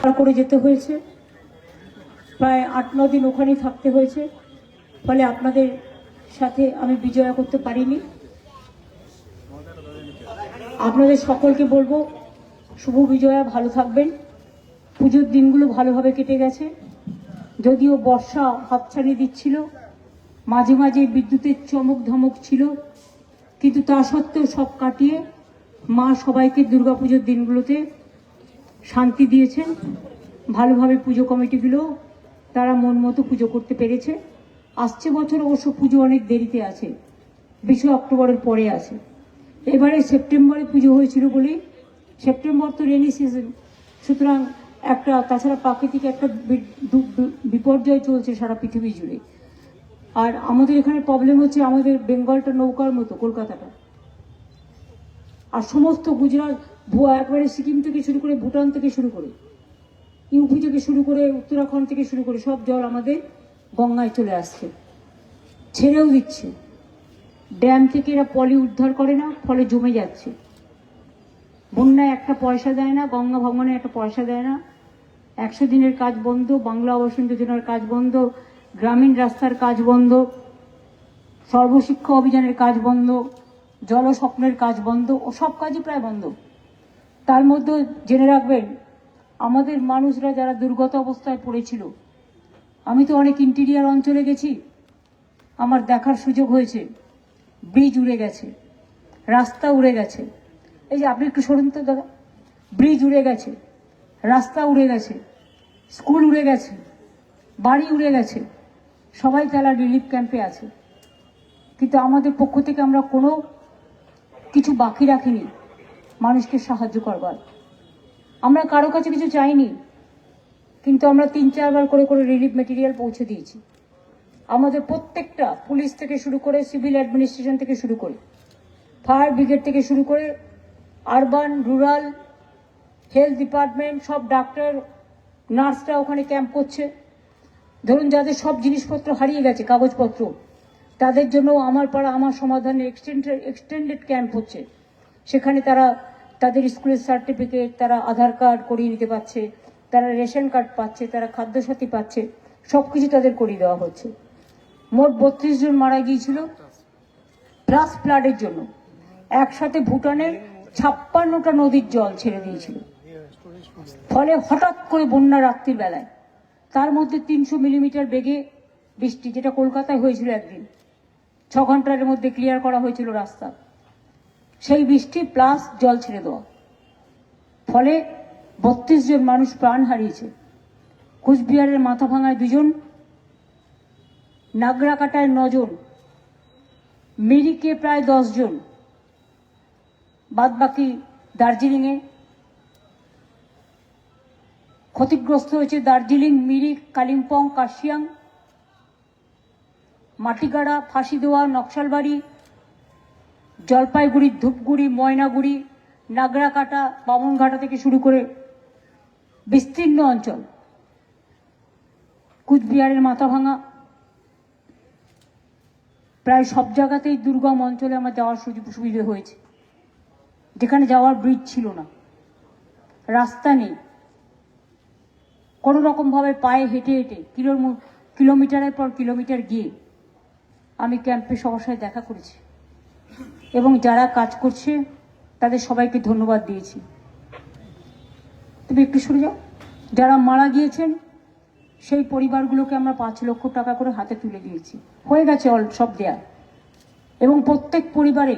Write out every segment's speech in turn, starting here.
পার করে যেতে হয়েছে। প্রায় আট, ন দিন ওখানেই থাকতে হয়েছে। ফলে আপনাদের সাথে আমি বিজয়া করতে পারিনি। আপনাদের সকলকে বলব, শুভ বিজয়া, ভালো থাকবেন। পুজোর দিনগুলো ভালোভাবে কেটে গেছে। যদিও বর্ষা হাতছানি দিচ্ছিল, মাঝে মাঝে বিদ্যুতের চমক ধমক ছিল, কিন্তু তা সত্ত্বেও সব কাটিয়ে মা সবাইকে দুর্গাপুজোর দিনগুলোতে শান্তি দিয়েছেন, ভালোভাবে পুজো কমিটিগুলো তারা মন মতো পুজো করতে পেরেছে। আসছে বছর অবশ্য পুজো অনেক দেরিতে আছে, বিশে অক্টোবরের পরে আছে। এবারে সেপ্টেম্বরে পুজো হয়েছিল বলেই, সেপ্টেম্বর তো রেনি সিজন, সুতরাং একটা, তাছাড়া প্রাকৃতিক একটা বিপর্যয় চলছে সারা পৃথিবী জুড়ে। আর আমাদের এখানে প্রবলেম হচ্ছে আমাদের বেঙ্গলটা নৌকার মতো, কলকাতাটা। আর সমস্ত গুজরাট ভুয়া একবারে সিকিম থেকে শুরু করে ভুটান থেকে শুরু করে ইউপি থেকে শুরু করে উত্তরাখণ্ড থেকে শুরু করে সব জল আমাদের গঙ্গায় চলে আসছে। ছেড়েও দিচ্ছে। ড্যাম থেকে এরা পলি উদ্ধার করে না, ফলে জমে যাচ্ছে। বন্যায় একটা পয়সা দেয় না, গঙ্গা ভবনে একটা পয়সা দেয় না। একশো দিনের কাজ বন্ধ, বাংলা আবাসন যোজনার কাজ বন্ধ, গ্রামীণ রাস্তার কাজ বন্ধ, সর্বশিক্ষা অভিযানের কাজ বন্ধ, জলস্বপ্নের কাজ বন্ধ, ও সব কাজই প্রায় বন্ধ। তার মধ্যে জেনে রাখবেন, আমাদের মানুষরা যারা দুর্গত অবস্থায় পড়েছিল, আমি তো অনেক ইন্টেরিয়ার অঞ্চলে গেছি, আমার দেখার সুযোগ হয়েছে ব্রিজ উড়ে গেছে, রাস্তা উড়ে গেছে। এই যে আপনি একটু সরুন তো দাদা ব্রিজ উড়ে গেছে, রাস্তা উড়ে গেছে স্কুল উড়ে গেছে, বাড়ি উড়ে গেছে, সবাই তারা রিলিফ ক্যাম্পে আছে। কিন্তু আমাদের পক্ষ থেকে আমরা কোনো কিছু বাকি রাখিনি। মানুষকে সাহায্য করবার। আমরা কারও কাছে কিছু চাইনি, কিন্তু আমরা তিন চারবার করে করে রিলিফ মেটেরিয়াল পৌঁছে দিয়েছি। আমাদের প্রত্যেকটা পুলিশ থেকে শুরু করে সিভিল অ্যাডমিনিস্ট্রেশন থেকে শুরু করে ফায়ার ব্রিগেড থেকে শুরু করে আরবান রুরাল হেলথ ডিপার্টমেন্ট সব ডাক্তার নার্সরা ওখানে ক্যাম্প করছে। ধরুন যাদের সব জিনিসপত্র হারিয়ে গেছে, কাগজপত্র, তাদের জন্য আমার পাড়া আমার সমাধানের এক্সটেন্ডেড এক্সটেন্ডেড ক্যাম্প হচ্ছে। সেখানে তারা তাদের স্কুলের সার্টিফিকেট তারা আধার কার্ড করিয়ে নিতে পারছে, তারা রেশন কার্ড পাচ্ছে, তারা খাদ্যসাথী পাচ্ছে সব কিছু তাদের করিয়ে দেওয়া হচ্ছে। মোট বত্রিশ জন মারা গিয়েছিল প্লাস ফ্লাডের জন্য। একসাথে ভুটানের ছাপ্পান্নটা নদীর জল ছেড়ে দিয়েছিল। ফলে হঠাৎ করে বন্যা রাত্রির বেলায়। তার মধ্যে তিনশো মিলিমিটার বেগে বৃষ্টি, যেটা কলকাতায় হয়েছিল একদিন। ছ ঘণ্টার মধ্যে ক্লিয়ার করা হয়েছিল রাস্তা। সেই বৃষ্টি প্লাস জল ছেড়ে দেওয়া। ফলে বত্রিশ জন মানুষ প্রাণ হারিয়েছে। কুচবিহারের মাথা ভাঙায় দুজন, নাগরাকাটায় নজন, মিরিকে প্রায় জন বাদ বাকি দার্জিলিংয়ে ক্ষতিগ্রস্ত হয়েছে দার্জিলিং, মিরিক, কালিম্পং, কাশিয়াং, মাটিগাড়া ফাঁসি দেওয়া নকশালবাড়ি জলপাইগুড়ি, ধূপগুড়ি, ময়নাগুড়ি, নাগরাকাটা, বামনঘাটা থেকে শুরু করে বিস্তীর্ণ অঞ্চল। কুচবিহারের মাথা ভাঙা প্রায় সব জায়গাতেই দুর্গম অঞ্চলে আমার যাওয়ার সুযোগ সুবিধে হয়েছে। যেখানে যাওয়ার ব্রিজ ছিল না। রাস্তা নেই। কোনো রকমভাবে পায়ে হেঁটে হেঁটে কিলো কিলোমিটারের পর কিলোমিটার গিয়ে আমি ক্যাম্পে সবার সাথে দেখা করেছি। এবং যারা কাজ করছে, তাদের সবাইকে ধন্যবাদ দিয়েছি। তুমি একটু সরে যাও। যারা মারা গিয়েছেন, সেই পরিবারগুলোকে আমরা পাঁচ লক্ষ টাকা করে হাতে তুলে দিয়েছি। হয়ে গেছে অল সব দেয়া। এবং প্রত্যেক পরিবারে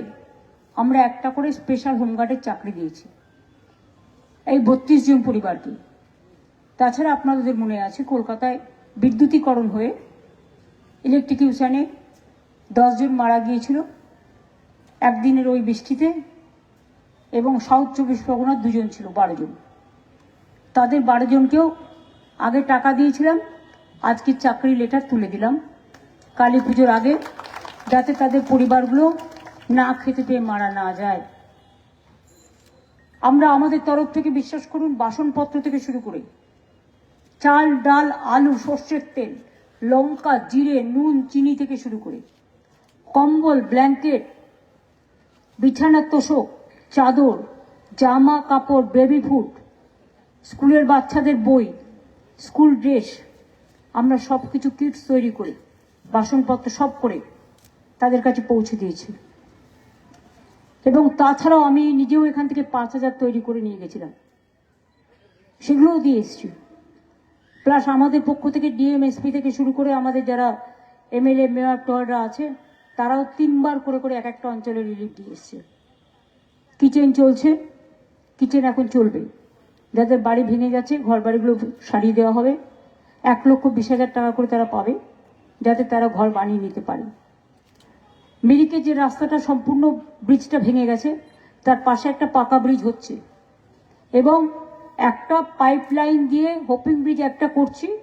আমরা একটা করে স্পেশাল হোমগার্ডের চাকরি দিয়েছি। এই বত্রিশ জন পরিবারকে। তাছাড়া আপনাদের মনে আছে, কলকাতায় বিদ্যুতীকরণ হয়ে ইলেকট্রিকিউশনে দশজন মারা গিয়েছিল। একদিনের ওই বৃষ্টিতে এবং সাউথ চব্বিশ পরগনার দুজন ছিল, বারো জন। তাদের বারো জনকেও আগে টাকা দিয়েছিলাম, আজকে চাকরি লেটার তুলে দিলাম। কালী পুজোর আগে, যাতে তাদের পরিবারগুলো না খেতে পেয়ে মারা না যায়। আমরা আমাদের তরফ থেকে বিশ্বাস করুন, বাসনপত্র থেকে শুরু করে চাল, ডাল, আলু, সর্ষের তেল, লঙ্কা, জিরে, নুন, চিনি থেকে শুরু করে কম্বল, ব্ল্যাঙ্কেট বিছানার তোষক চাদর, জামা, কাপড় বেবি ফুড স্কুলের বাচ্চাদের বই স্কুল ড্রেস আমরা সব কিছু কিটস তৈরি করে, বাসনপত্র সব করে তাদের কাছে পৌঁছে দিয়েছি। এবং তাছাড়াও আমি নিজেও এখান থেকে পাঁচ হাজার তৈরি করে নিয়ে গেছিলাম। সেগুলোও দিয়ে এসছি। প্লাস আমাদের পক্ষ থেকে ডিএমএসপি থেকে শুরু করে আমাদের যারা এমএলএ মেয়র টয়রা আছে তারাও তিনবার করে করে এক একটা অঞ্চলে রিলিফ দিয়ে এসছে। কিচেন চলছে, কিচেন এখন চলবে। যাদের বাড়ি ভেঙে গেছে ঘর বাড়িগুলো সারিয়ে দেওয়া হবে। এক লক্ষ বিশ হাজার টাকা করে তারা পাবে, যাতে তারা ঘর বানিয়ে নিতে পারে। মিরিকে যে রাস্তাটা সম্পূর্ণ ব্রিজটা ভেঙে গেছে, তার পাশে একটা পাকা ব্রিজ হচ্ছে। এবং একটা পাইপ লাইন দিয়ে হোপিং ব্রিজ একটা করছি।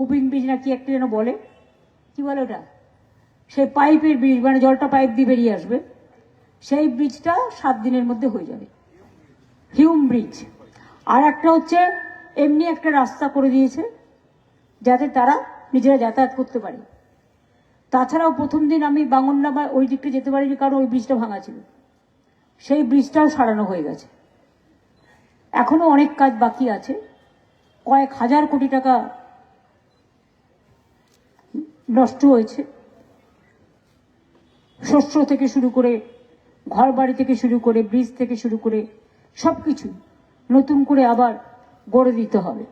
হোপিং ব্রিজ না কি একটা যেন বলে? কি বলে ওটা? সেই পাইপের ব্রিজ মানে জলটা পাইপ দিয়ে বেরিয়ে আসবে, সেই ব্রিজটা সাত দিনের মধ্যে হয়ে যাবে। হিউম ব্রিজ আর একটা হচ্ছে, এমনি একটা রাস্তা করে দিয়েছে, যাতে তারা নিজেরা যাতায়াত করতে পারে। তাছাড়াও প্রথম দিন আমি বাঙন্ডামা ওই দিকটা যেতে পারিনি, কারণ ওই ব্রিজটা ভাঙা ছিল। সেই ব্রিজটাও সারানো হয়ে গেছে। এখনও অনেক কাজ বাকি আছে। কয়েক হাজার কোটি টাকা নষ্ট হয়েছে। শস্য থেকে শুরু করে ঘর বাড়ি থেকে শুরু করে ব্রিজ থেকে শুরু করে সব কিছু নতুন করে আবার গড়ে দিতে হবে।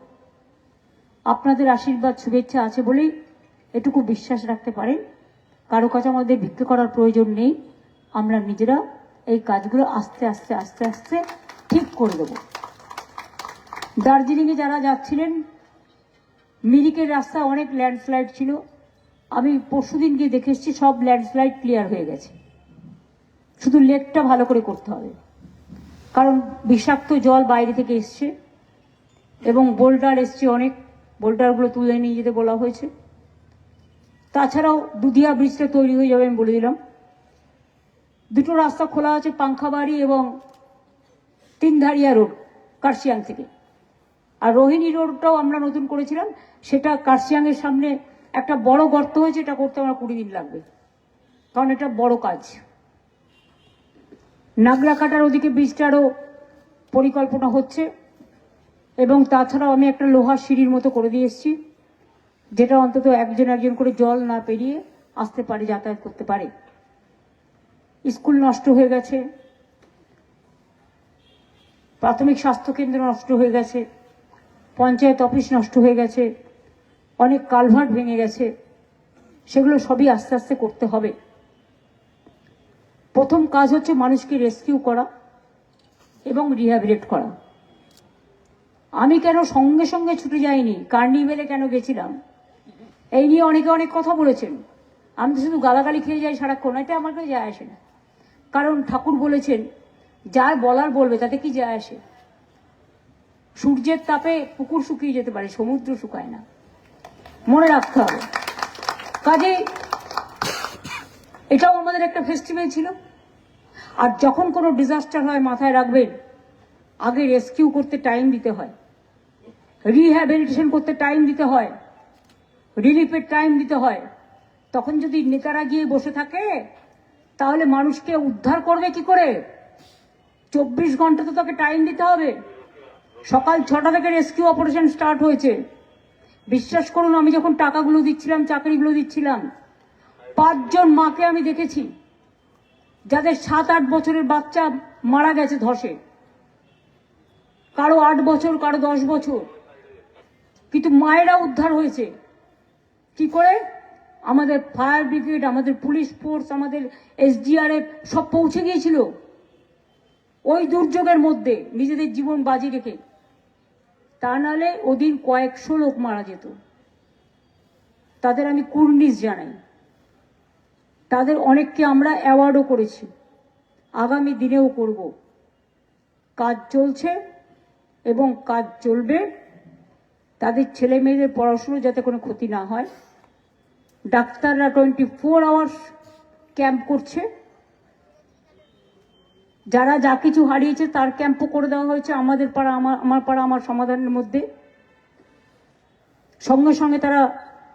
আপনাদের আশীর্বাদ, শুভেচ্ছা আছে বলেই এটুকু বিশ্বাস রাখতে পারেন। কারও কাছে আমাদের ভিক্ষা করার প্রয়োজন নেই। আমরা নিজেরা এই কাজগুলো আস্তে আস্তে আস্তে আস্তে ঠিক করে দেবো। দার্জিলিংয়ে যারা যাচ্ছিলেন, মিরিকের রাস্তা অনেক ল্যান্ডস্লাইড ছিল। আমি পরশু দিন গিয়ে দেখে এসেছি, সব ল্যান্ডস্লাইড ক্লিয়ার হয়ে গেছে। শুধু লেকটা ভালো করে করতে হবে। কারণ বিষাক্ত জল বাইরে থেকে এসছে এবং বোল্ডার এসছে অনেক। বোল্ডারগুলো তুলে নিয়ে যেতে বলা হয়েছে। তাছাড়াও দুধিয়া ব্রিজটা তৈরি হয়ে যাবে আমি বলে দিলাম। দুটো রাস্তা খোলা আছে পাংখাবাড়ি এবং তিনধারিয়া রোড, কার্শিয়াং থেকে। আর রোহিণী রোডটাও আমরা নতুন করেছিলাম, সেটা কার্শিয়াংয়ের সামনে একটা বড় গর্ত হয়েছে, এটা করতে আমার কুড়ি দিন লাগবে। কারণ এটা বড় কাজ। নাগরা কাটার ওদিকে ব্রিজটারও পরিকল্পনা হচ্ছে, এবং তাছাড়াও আমি একটা লোহার সিঁড়ির মতো করে দিয়ে এসেছি, যেটা অন্তত একজন একজন করে জল না পেরিয়ে আসতে পারে, যাতায়াত করতে পারে। স্কুল নষ্ট হয়ে গেছে, প্রাথমিক স্বাস্থ্যকেন্দ্র নষ্ট হয়ে গেছে, পঞ্চায়েত অফিস নষ্ট হয়ে গেছে অনেক কালভার্ট ভেঙে গেছে। সেগুলো সবই আস্তে আস্তে করতে হবে। প্রথম কাজ হচ্ছে মানুষকে রেস্কিউ করা এবং রিহ্যাবিলেট করা। আমি কেন সঙ্গে সঙ্গে ছুটে যাইনি? কার্নিভেলে কেন গেছিলাম? এই নিয়ে অনেকে অনেক কথা বলেছেন। আমি তো শুধু গালাগালি খেয়ে যাই সারাক্ষণ এটা আমার কাছে যায় আসে না। কারণ ঠাকুর বলেছেন যার বলার বলবে, তাতে কি যায় আসে? সূর্যের তাপে পুকুর শুকিয়ে যেতে পারে, সমুদ্র শুকায় না। মনে রাখতে হবে। কাজে এটাও আমাদের একটা ফেস্টিভ্যাল ছিল। আর যখন কোনো ডিজাস্টার হয়, মাথায় রাখবেন, আগে রেস্কিউ করতে টাইম দিতে হয়। রিহ্যাবিলিটেশন করতে টাইম দিতে হয়। রিলিফের টাইম দিতে হয়। তখন যদি নেতারা গিয়ে বসে থাকে, তাহলে মানুষকে উদ্ধার করবে কি করে? চব্বিশ ঘণ্টা তো তাকে টাইম দিতে হবে। সকাল ছটা থেকে রেস্কিউ অপারেশন স্টার্ট হয়েছে। বিশ্বাস করুন, আমি যখন টাকাগুলো দিচ্ছিলাম, চাকরিগুলো দিচ্ছিলাম, পাঁচজন মাকে আমি দেখেছি, যাদের সাত, আট বছরের বাচ্চা মারা গেছে ধসে। কারও আট বছর, কারও দশ বছর। কিন্তু মায়েরা উদ্ধার হয়েছে। কি করে? আমাদের ফায়ার ব্রিগেড, আমাদের পুলিশ ফোর্স, আমাদের এসডিআরএফ সব পৌঁছে গিয়েছিল। ওই দুর্যোগের মধ্যে নিজেদের জীবন বাজি রেখে। তা নাহলে ওদিন কয়েকশো লোক মারা যেত। তাদের আমি কুর্নিশ জানাই। তাদের অনেককে আমরা অ্যাওয়ার্ডও করেছি। আগামী দিনেও করব। কাজ চলছে এবং কাজ চলবে। তাদের ছেলে মেয়েদের পড়াশুনো যাতে কোনো ক্ষতি না হয়। ডাক্তাররা টোয়েন্টি ফোর আওয়ার্স ক্যাম্প করছে। যারা যা কিছু হারিয়েছে তার ক্যাম্পও করে দেওয়া হয়েছে আমাদের পাড়া, আমার আমার পাড়া, আমার সমাধানের মধ্যে। সঙ্গে সঙ্গে তারা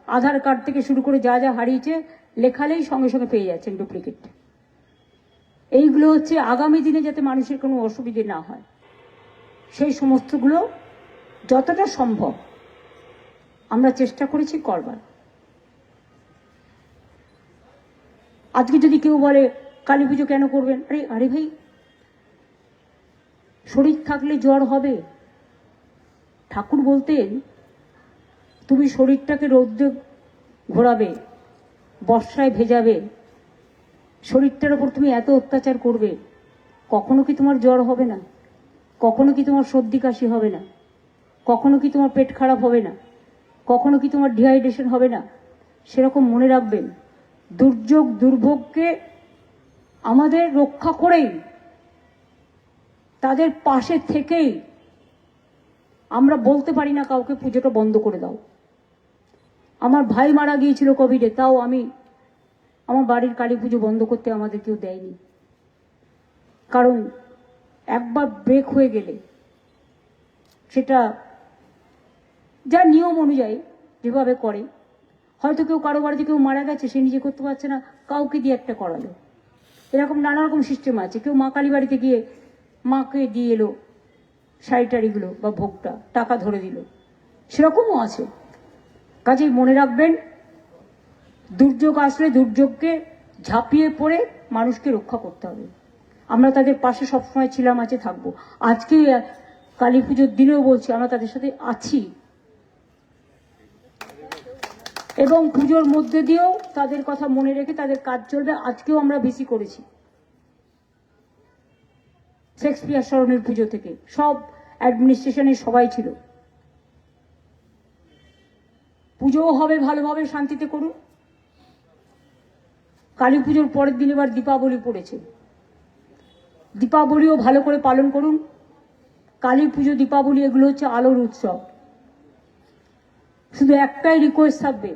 আধার কার্ড থেকে শুরু করে যা যা হারিয়েছে লেখালেই সঙ্গে সঙ্গে পেয়ে যাচ্ছেন ডুপ্লিকেট এইগুলো হচ্ছে আগামী দিনে যাতে মানুষের কোনো অসুবিধে না হয়। সেই সমস্তগুলো যতটা সম্ভব আমরা চেষ্টা করেছি করবার। আজকে যদি কেউ বলে, কালী পুজো কেন করবেন? আরে আরে ভাই শরীর থাকলে জ্বর হবে। ঠাকুর বলতেন, তুমি শরীরটাকে রৌদ্রে ঘোরাবে, বর্ষায় ভেজাবে। শরীরটার ওপর তুমি এত অত্যাচার করবে। কখনো কি তোমার জ্বর হবে না? কখনো কি তোমার সর্দি কাশি হবে না? কখনো কি তোমার পেট খারাপ হবে না? কখনো কি তোমার ডিহাইড্রেশন হবে না? সেরকম মনে রাখবেন। দুর্যোগ দুর্ভোগকে আমাদের রক্ষা করেই তাদের পাশে থেকেই আমরা বলতে পারি না কাউকে, পুজোটা বন্ধ করে দাও। আমার ভাই মারা গিয়েছিল কোভিডে তাও আমি আমার বাড়ির কালী পুজো বন্ধ করতে আমাদের কেউ দেয়নি। কারণ একবার ব্রেক হয়ে গেলে সেটা যা নিয়ম অনুযায়ী যেভাবে করে, হয়তো কেউ কারও বাড়িতে কেউ মারা গেছে, সে নিজে করতে পারছে না, কাউকে দিয়ে একটা করালো। এরকম নানা রকম সিস্টেম আছে। কেউ মা কালী বাড়িতে গিয়ে মাকে দিয়ে এলো শাড়ি টাড়িগুলো বা ভোগটা, টাকা ধরে দিল। সেরকমও আছে। কাজেই মনে রাখবেন, দুর্যোগ আসলে দুর্যোগকে ঝাঁপিয়ে পড়ে মানুষকে রক্ষা করতে হবে। আমরা তাদের পাশে সবসময় ছিলাম, আছে, থাকব। আজকে কালী পুজোর দিনেও বলছি, আমরা তাদের সাথে আছি। এবং পুজোর মধ্যে দিয়েও তাদের কথা মনে রেখে তাদের কাজ চলবে। আজকেও আমরা বেশি করেছি। শেক্সপিয়ার স্মরণের পুজো থেকে। সব অ্যাডমিনিস্ট্রেশনে সবাই ছিল। পুজোও হবে ভালোভাবে, শান্তিতে করুন। কালী পুজোর পরের দিন এবার দীপাবলি পড়েছে। দীপাবলিও ভালো করে পালন করুন। কালী পুজো, দীপাবলি, এগুলো হচ্ছে আলোর উৎসব। শুধু একটাই রিকোয়েস্ট থাকবে,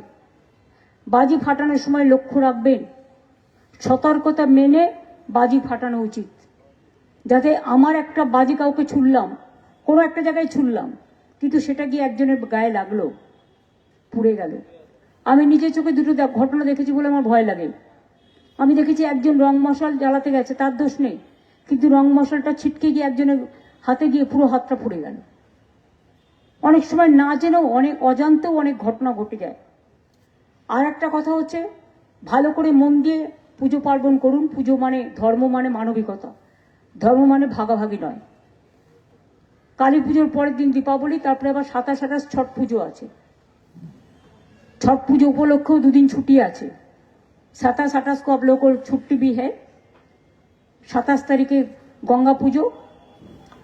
বাজি ফাটানোর সময় লক্ষ্য রাখবেন, সতর্কতা মেনে বাজি ফাটানো উচিত। যাতে আমার একটা বাজি কাউকে ছুড়লাম, কোনো একটা জায়গায় ছুড়লাম, কিন্তু সেটা গিয়ে একজনের গায়ে লাগল, পুড়ে গেল। আমি নিজের চোখে দুটো ঘটনা দেখেছি বলে আমার ভয় লাগে। আমি দেখেছি একজন রং মশাল জ্বালাতে গেছে, তার দোষ নেই, কিন্তু রং মশালটা ছিটকে গিয়ে একজনের হাতে গিয়ে পুরো হাতটা পুড়ে গেল। অনেক সময় না জেনেও অনেক অজান্তেও অনেক ঘটনা ঘটে যায়। আর একটা কথা হচ্ছে, ভালো করে মন দিয়ে পুজো পার্বণ করুন। পুজো মানে ধর্ম মানে মানবিকতা। ধর্ম মানে ভাগাভাগি নয়। কালী পুজোর পরের দিন দীপাবলি, তারপরে আবার সাতাশ আঠাশ ছট পুজো আছে। ছট পুজো উপলক্ষেও দুদিন ছুটি আছে। সাতাশ আঠাশ কব লোক ছুটি বি হ্যাঁ সাতাশ তারিখে গঙ্গা পুজো,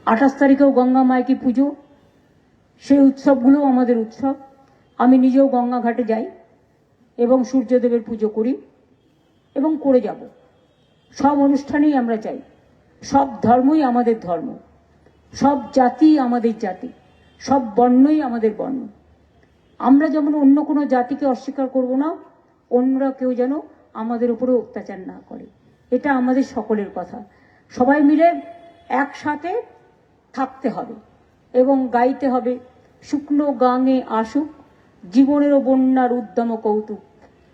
আঠাশ তারিখেও গঙ্গা মাইকি পুজো। সেই উৎসবগুলোও আমাদের উৎসব। আমি নিজেও গঙ্গা ঘাটে যাই এবং সূর্যদেবের পুজো করি এবং করে যাব। সব অনুষ্ঠানেই আমরা চাই সব ধর্মই আমাদের ধর্ম। সব জাতি আমাদের জাতি। সব বর্ণই আমাদের বর্ণ। আমরা যেমন অন্য কোনো জাতিকে অস্বীকার করব না, অন্যরা কেউ যেন আমাদের উপরে অত্যাচার না করে। এটা আমাদের সকলের কথা। সবাই মিলে একসাথে থাকতে হবে এবং গাইতে হবে, শুকনো গাঙে আসুক, জীবনেরও বন্যার উদ্যম কৌতুক,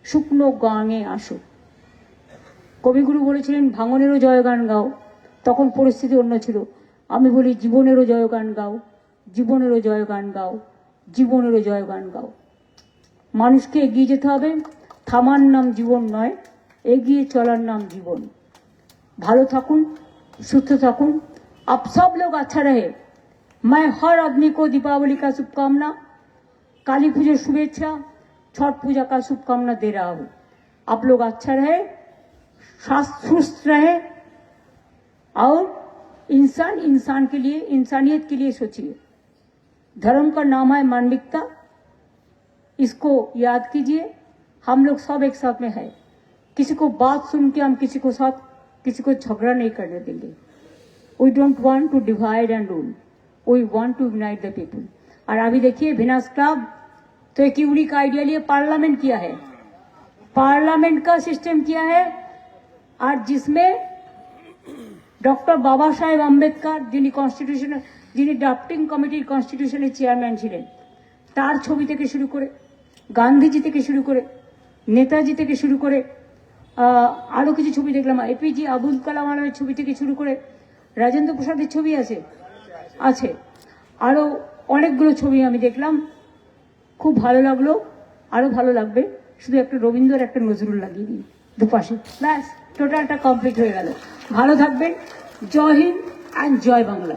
শুকনো গাঙে আসুক। কবিগুরু বলেছিলেন, ভাঙনেরও জয়গান গাও তখন পরিস্থিতি অন্য ছিল আমি বলি জীবনেরও জয়গান গাও জীবনেরও জয়গান গাও জীবনেরও জয়গান গাও মানুষকে এগিয়ে যেতে হবে থামার নাম জীবন নয় এগিয়ে চলার নাম জীবন ভালো থাকুন সুস্থ থাকুন आप सब लोग अच्छा रहे मैं हर आदमी को दीपावली का शुभकामना काली पूजा शुभेच्छा छठ पूजा का शुभकामना दे रहा हूँ आप लोग अच्छा रहे स्वास्थ्य सुस्त रहे और इंसान इंसान के लिए, इंसानियत के लिए सोचिए। धर्म का नाम है मानविकता। इसको याद कीजिए, हम लोग सब एक साथ में है। किसी को बात सुन के हम किसी को साथ, किसी को झगड़ा नहीं करने देंगे। We don't want to divide and rule we want to unite the people और अभी देखिए विनाश क्लब तो एक यूनिक आइडिया लिए पार्लियामेंट किया है। पार्लियामेंट का सिस्टम किया है। और जिसमें ডক্টর বাবা সাহেব আম্বেদকর, যিনি কনস্টিটিউশনের যিনি ড্রাফটিং কমিটির কনস্টিটিউশনের চেয়ারম্যান ছিলেন, তার ছবি থেকে শুরু করে, গান্ধীজি থেকে শুরু করে, নেতাজি থেকে শুরু করে আরও কিছু ছবি দেখলাম এপিজি আবুল কালাম আলমের ছবি থেকে শুরু করে, রাজেন্দ্র প্রসাদের ছবি আছে? আছে। আরও অনেকগুলো ছবি আমি দেখলাম, খুব ভালো লাগল আরও ভালো লাগবে। শুধু একটা রবীন্দ্র একটা নজরুল লাগিয়ে দিই দুপাশে, ব্যাস। টোটালটা কমপ্লিট হয়ে গেল। ভালো থাকবেন। জয় হিন্দ অ্যান্ড জয় বাংলা।